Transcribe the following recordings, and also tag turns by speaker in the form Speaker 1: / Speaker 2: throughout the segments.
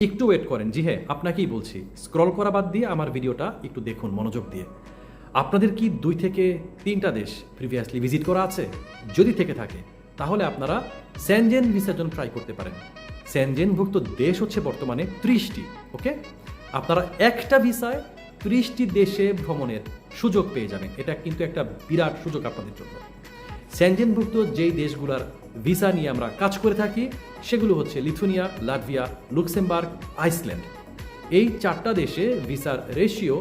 Speaker 1: একটু ওয়েট করেন। জি হ্যাঁ আপনাকেই বলছি। স্ক্রল করা বাদ দিয়ে আমার ভিডিওটা একটু দেখুন মনোযোগ দিয়ে। আপনাদের কি দুই থেকে তিনটা দেশ প্রিভিয়াসলি ভিজিট করা আছে? যদি থেকে থাকে, তাহলে আপনারা স্যানজেন ভিসার জন্য ট্রাই করতে পারেন। স্যানজেনভুক্ত দেশ হচ্ছে বর্তমানে ত্রিশটি ওকে আপনারা একটা ভিসায় ত্রিশটি দেশে ভ্রমণের সুযোগ পেয়ে যাবেন। এটা কিন্তু একটা বিরাট সুযোগ আপনাদের জন্য। স্যানজেনভুক্ত যেই দেশগুলোর ভিসা নিয়ে আমরা কাজ করে থাকি, সেগুলো হচ্ছে লিথুনিয়া, লাটভিয়া, লুক্সেমবার্গ, আইসল্যান্ড। এই চারটা দেশে ভিসার রেশিও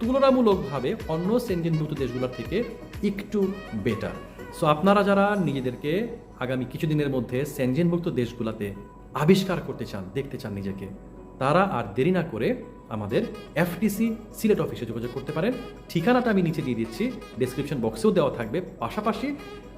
Speaker 1: তুলনামূলকভাবে অন্য সেনজেনভুক্ত দেশগুলোর থেকে একটু বেটার সো আপনারা যারা নিজেদেরকে আগামী কিছুদিনের মধ্যে সেনজেনভুক্ত দেশগুলোতে আবিষ্কার করতে চান, দেখতে চান নিজেকে, তারা আর দেরি না করে আমাদের এফটিসি সিলেট অফিসে যোগাযোগ করতে পারেন। ঠিকানাটা আমি নিচে দিয়ে দিচ্ছি ডেসক্রিপশন বক্সেও দেওয়া থাকবে। পাশাপাশি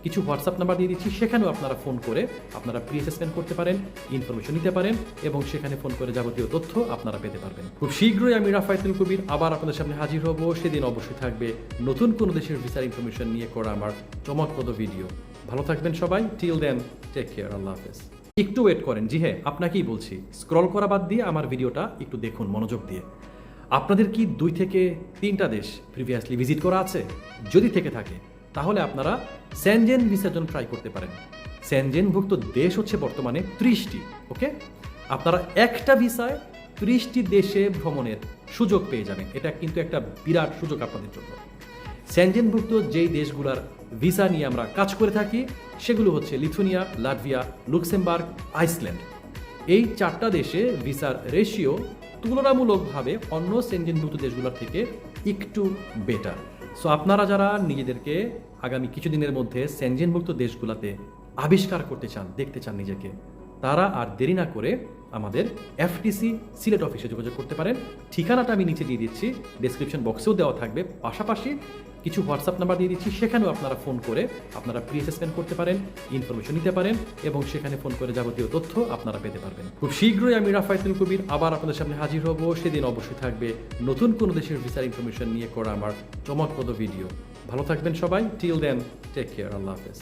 Speaker 1: কিছু হোয়াটসঅ্যাপ নাম্বার দিয়ে দিচ্ছি, সেখানেও আপনারা ফোন করে আপনারা প্রি অ্যাসেসমেন্ট করতে পারেন ইনফরমেশন নিতে পারেন এবং সেখানে ফোন করে যাবতীয় তথ্য আপনারা পেতে পারবেন। খুব শীঘ্রই আমি রাফায়তুল কবির আবার আপনাদের সামনে হাজির হব। সেদিন অবশ্যই থাকবে নতুন কোনো দেশের ভিসার ইনফরমেশন নিয়ে করা আমার চমকপ্রদ ভিডিও ভালো থাকবেন সবাই। টিল দেন টেক কেয়ার আল্লাহ হাফেজ। একটু ওয়েট করেন। জি হ্যাঁ আপনাকেই বলছি স্ক্রল করা বাদ দিয়ে আমার ভিডিওটা একটু দেখুন মনোযোগ দিয়ে। আপনাদের কি দুই থেকে তিনটা দেশ প্রিভিয়াসলি ভিজিট করা আছে? যদি থেকে থাকে তাহলে আপনারা স্যানজেন ভিসার জন্য ট্রাই করতে পারেন। স্যানজেনভুক্ত দেশ হচ্ছে বর্তমানে ত্রিশটি, ওকে? আপনারা একটা ভিসায় ত্রিশটি দেশে ভ্রমণের সুযোগ পেয়ে যাবেন। এটা কিন্তু একটা বিরাট সুযোগ আপনাদের জন্য। স্যানজেনভুক্ত যেই দেশগুলোর ভিসা নিয়ে আমরা কাজ করে থাকি, সেগুলো হচ্ছে লিথুনিয়া, লাটভিয়া, লুক্সেমবার্গ, আইসল্যান্ড। এই চারটা দেশে ভিসার রেশিও তুলনামূলকভাবে অন্য সেনজেনভুক্ত দেশগুলোর থেকে একটু বেটার সো আপনারা যারা নিজেদেরকে আগামী কিছুদিনের মধ্যে সেনজেনভুক্ত দেশগুলোতে আবিষ্কার করতে চান, দেখতে চান নিজেকে তারা আর দেরি না করে আমাদের এফটিসি সিলেট অফিসে যোগাযোগ করতে পারেন। ঠিকানাটা আমি নিচে দিয়ে দিচ্ছি ডেসক্রিপশন বক্সেও দেওয়া থাকবে। পাশাপাশি কিছু হোয়াটসঅ্যাপ নাম্বার দিয়ে দিচ্ছি, সেখানেও আপনারা ফোন করে আপনারা প্রি অ্যাসেসমেন্ট করতে পারেন ইনফরমেশন নিতে পারেন এবং সেখানে ফোন করে যাবতীয় তথ্য আপনারা পেতে পারবেন। খুব শীঘ্রই আমি রাফায়তুল কবির আবার আপনাদের সামনে হাজির হব। সেদিন অবশ্যই থাকবে নতুন কোনো দেশের ভিসার ইনফরমেশন নিয়ে করা আমার চমকপ্রদ ভিডিও ভালো থাকবেন সবাই। টিল দেন টেক কেয়ার আল্লাহ হাফেজ।